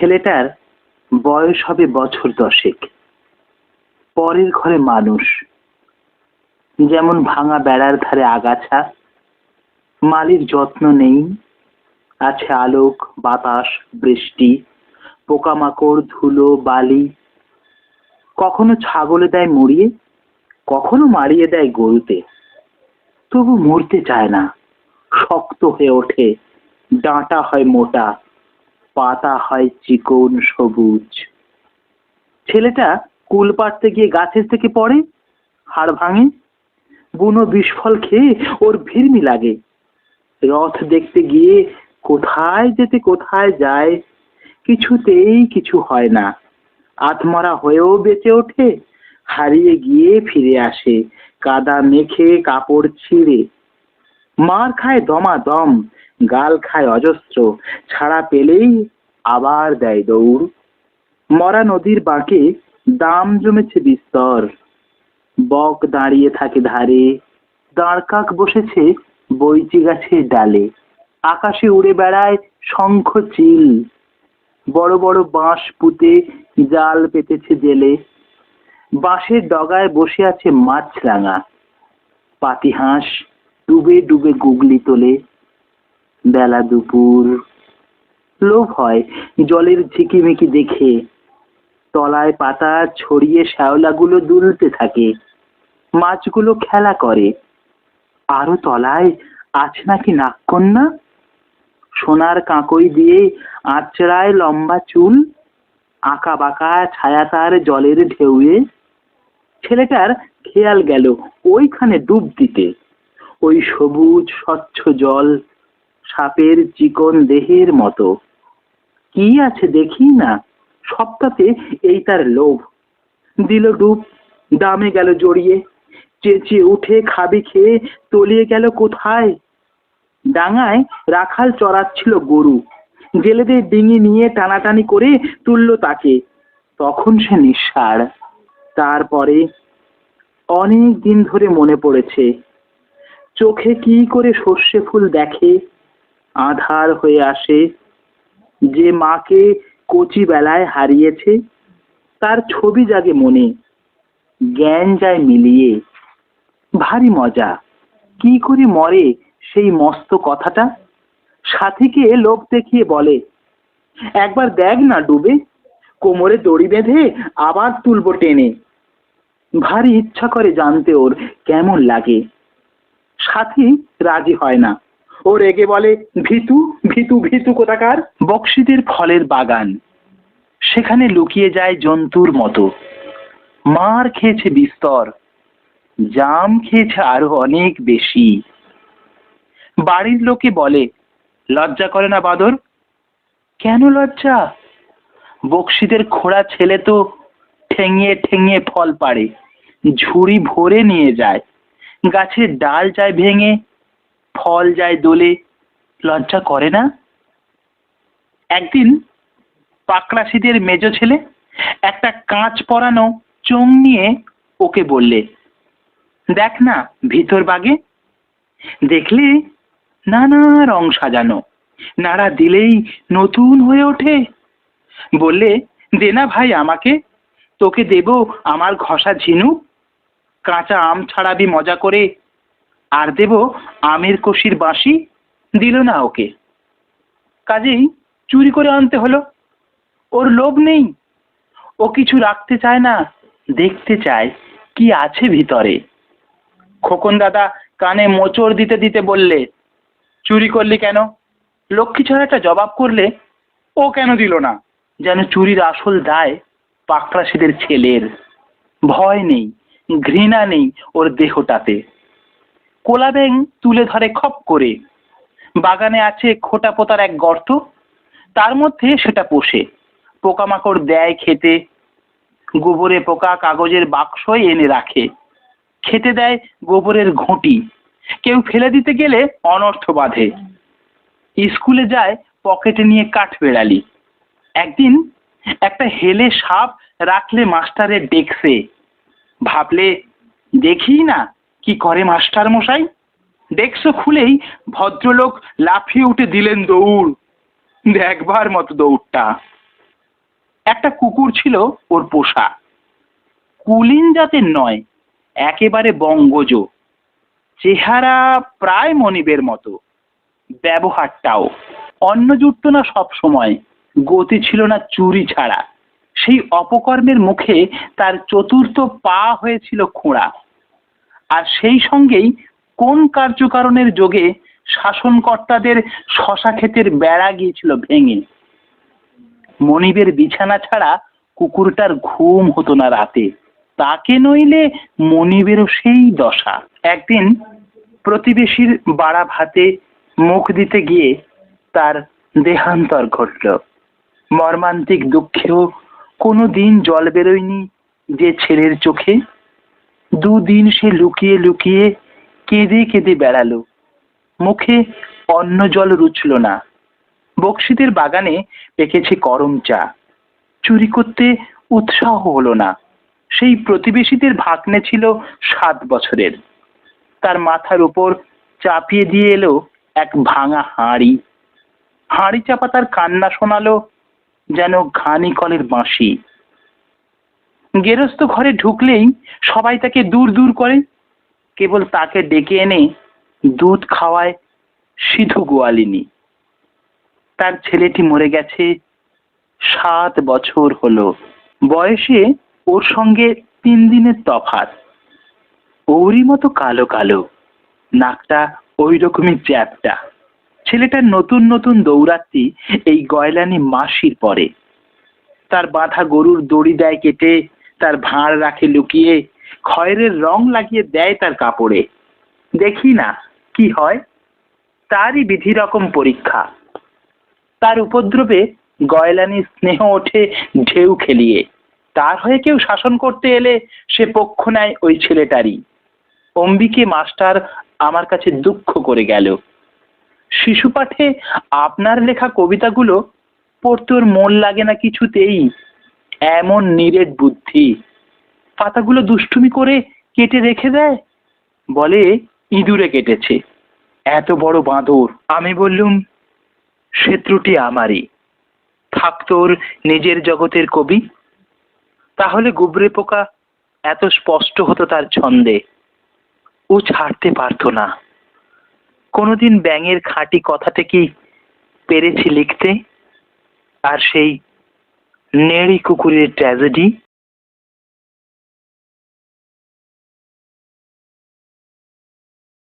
ছেলেটার বয়স হবে বছর দশেক। পরের ঘরে মানুষ। যেমন ভাঙা বেড়ার ধারে আগাছা, মালির যত্ন নেই, আছে আলোক, বাতাস, বৃষ্টি, পোকামাকড়, ধুলো, বালি। কখনো ছাগলে দেয় মরিয়ে, কখনো মারিয়ে দেয় গরুতে। তবু মরতে চায় না, শক্ত হয়ে ওঠে, ডাঁটা হয় মোটা। পাতা হয় চিকন সবুজ। ছেলেটা কুল পাড়তে গিয়ে গাছের থেকে পড়ে, হাড় ভাঙে, বুনো বিস্ফল খেয়ে ওর ভিড়মি লাগে। রথ দেখতে গিয়ে কোথায় যেতে, কোথায় যায়, কিছুতেই কিছু হয় না। আত্মরা হয়েও বেঁচে ওঠে, হারিয়ে গিয়ে ফিরে আসে, কাদা মেখে কাপড় ছিঁড়ে। মার খায় দমা দম গাল খায় অজস্র, ছাড়া পেলেই আবার দেয় দৌড়। মরা নদীর বাঁকে দাম জমেছে বিস্তর। বক দাঁড়িয়ে থাকে ধারে দাঁড়কাক বসেছে বইচি গাছের ডালে। আকাশে উড়ে বেড়ায় শঙ্খ চিল, বড় বড় বাঁশ পুঁতে জাল পেতেছে জেলে। বাঁশের ডগায় বসে আছে মাছরাঙা, পাতিহাঁস ডুবে ডুবে গুগলি তোলে। বেলা দুপুর। লোভ হয় জলের ঝিকিমিকি দেখে। তলায় পাতা ছড়িয়ে শ্যাওলাগুলো দুলতে থাকে। মাছগুলো খেলা করে। আরও তলায় আছে নাকি নাগকন্যা? সোনার কাঁকই দিয়ে আঁচড়ায় লম্বা চুল আঁকা বাঁকা ছায়া তার জলের ঢেউয়ে। ছেলেটার খেয়াল গেল ওইখানে ডুব দিতে। ওই সবুজ স্বচ্ছ জল সাপের চিকন দেহের মতো। কি আছে দেখি না? সবটাতে এই তার লোভ। দিল ডুব, দামে গেল জড়িয়ে। চেঁচিয়ে উঠে খাবি খেয়ে তলিয়ে গেল কোথায়? ডাঙায় রাখাল চড়াচ্ছিল গরু। জেলেদের ডিঙি নিয়ে টানাটানি করে তুললো তাকে। তখন সে নিঃসার। তারপরে অনেক দিন ধরে মনে পড়েছে। চোখে কি করে সর্ষে ফুল দেখে? আধার হয়ে আসে। যে মাকে কচি বেলায় হারিয়েছে, তার ছবি জাগে মনে। জ্ঞান যায় মিলিয়ে। ভারী মজা। কি করে মরে সেই মস্ত কথাটা? সাথীকে লোক দেখিয়ে বলে, একবার দেখ না ডুবে, কোমরে দড়ি বেঁধে আবার তুলবো টেনে। ভারী ইচ্ছা করে জানতে ওর কেমন লাগে। সাথী রাজি হয় না। ও রেগে বলে, ভিতু ভিতু ভিতু কোথাকার? বক্সিদের ফলের বাগান। সেখানে লুকিয়ে যায় জন্তুর মতো। মার খেয়েছে বিস্তর, জাম খেয়েছে আরও অনেক বেশি। বাড়ির লোকে বলে, লজ্জা করে না বাদর? কেন লজ্জা? বক্সিদের খোড়া ছেলে তো ঠেঙিয়ে ঠেঙিয়ে ফল পাড়ে, ঝুড়ি ভরে নিয়ে যায়, গাছের ডাল যায় ভেঙে ফল যায় দোলে, লজ্জা করে না? একদিন পাকড়াশিদের মেজ ছেলে একটা কাঁচ পরানো চোং নিয়ে ওকে বললে, দেখ না ভিতর বাগে। দেখলে নানা রং সাজানো। নাড়া দিলেই নতুন হয়ে ওঠে। বললে, দে না ভাই আমাকে, তোকে দেব আমার ঘষা ঝিনুক। কাঁচা আম ছাড়াবি মজা করে আর দেব আমের কষির বাঁশি দিল না ওকে। কাজেই চুরি করে আনতে হলো। ওর লোভ নেই। ও কিছু রাখতে চায় না, দেখতে চায় কি আছে ভিতরে। খোকন দাদা কানে মোচড় দিতে দিতে বললে, চুরি করলি কেন? লক্ষ্মী ছড়াটা জবাব করলে ও কেন দিল না? যেন চুরির আসল দায় পাকড়াশিদের ছেলের। ভয় নেই, ঘৃণা নেই ওর দেহটাতে। কোলা ব্যাং তুলে ধরে খপ করে। বাগানে আছে খোটা পোতার এক গর্ত, তার মধ্যে সেটা পোষে। পোকামাকড় দেয় খেতে। গোবরে পোকা কাগজের বাক্সই এনে রাখে। খেতে দেয় গোবরের ঘুঁটি। কেউ ফেলে দিতে গেলে অনর্থ বাঁধে। স্কুলে যায় পকেটে নিয়ে কাঠ বেড়ালি। একদিন একটা হেলে সাপ রাখলে মাস্টারের ডেস্কে ভাবলে দেখি না কি করে, মাস্টার মশাই? ডেস্ক খুলেই ভদ্রলোক লাফিয়ে উঠে দিলেন দৌড়। দেখবার মতো দৌড়টা। একটা কুকুর ছিল ওর পোষা। কুলিন জাতের নয়, একেবারে বঙ্গজ। চেহারা প্রায় মনিবের মতো। ব্যবহারটাও। অন্ন জুটত না সব সময়। গতি ছিল না চুরি ছাড়া। সেই অপকর্মের মুখে তার চতুর্থ পা হয়েছিল খোঁড়া। আর সেই সঙ্গেই কোন কার্যকারণের যোগে শাসনকর্তাদের শশা ক্ষেতের বেড়া গিয়েছিল ভেঙে? মনিবের বিছানা ছাড়া কুকুরটার ঘুম হতো না রাতে। তাকে নইলে মনিবেরও সেই দশা। একদিন প্রতিবেশীর বাড়া ভাতে মুখ দিতে গিয়ে তার দেহান্তর ঘটল। মর্মান্তিক দুঃখেও কোনো দিন জল বেরোয়নি যে ছেলের চোখে। দুদিন সে লুকিয়ে লুকিয়ে কেঁদে কেঁদে বেড়ালো। মুখে অন্ন জল রুচল না। বক্সিদের বাগানে পেকেছে করম চা। চুরি করতে উৎসাহ হলো না। সেই প্রতিবেশীদের ভাগ্নে ছিল সাত বছরের। তার মাথার উপর চাপিয়ে দিয়ে এলো এক ভাঙা হাঁড়ি। হাঁড়ি চাপা তার কান্না শোনালো যেন ঘানি কলের বাঁশি। গেরস্ত ঘরে ঢুকলেই সবাই তাকে দূর দূর করে। কেবল তাকে ডেকে এনে দুধ খাওয়ায় সিধু গোয়ালিনী। তার ছেলেটি মরে গেছে সাত বছর হলো। বয়সে ওর সঙ্গে তিন দিনের তফাৎ। ওরই মতো কালো কালো, নাকটা ওই রকমই চ্যাপটা। ছেলেটার নতুন নতুন দৌড়াত্তি এই গয়লানি মাসির পরে। তার বাঁধা গরুর দড়ি দেয় কেটে তার ভাঁড় রাখে লুকিয়ে, খয়েরের রং লাগিয়ে দেয় তার কাপড়ে। দেখি না কি হয়, তারই বিধি রকম পরীক্ষা। তার উপদ্রবে গয়লানির স্নেহ ওঠে ঢেউ খেলিয়ে। তার হয়ে কেউ শাসন করতে এলে সে পক্ষ নেয় ওই ছেলেটারই। অম্বিকে মাস্টার আমার কাছে দুঃখ করে গেল। শিশু পাঠে আপনার লেখা কবিতাগুলো পড়তে ওর মন লাগে না কিছুতেই। এমন নিরেট বুদ্ধি। পাতাগুলো দুষ্টুমি করে কেটে রেখে দেয়? বলে, ইঁদুরে কেটেছে। এত বড় বাঁদর। আমি বললুম, সে ত্রুটি আমারই। থাকতো ওর নিজের জগতের কবি। তাহলে গুবরে পোকা এত স্পষ্ট হতো তার ছন্দে। ও ছাড়তে পারতো না। কোনোদিন ব্যাঙের খাঁটি কথাটা কি পেরেছি লিখতে। আর সেই নেড়ি কুকুরের ট্র্যাজেডি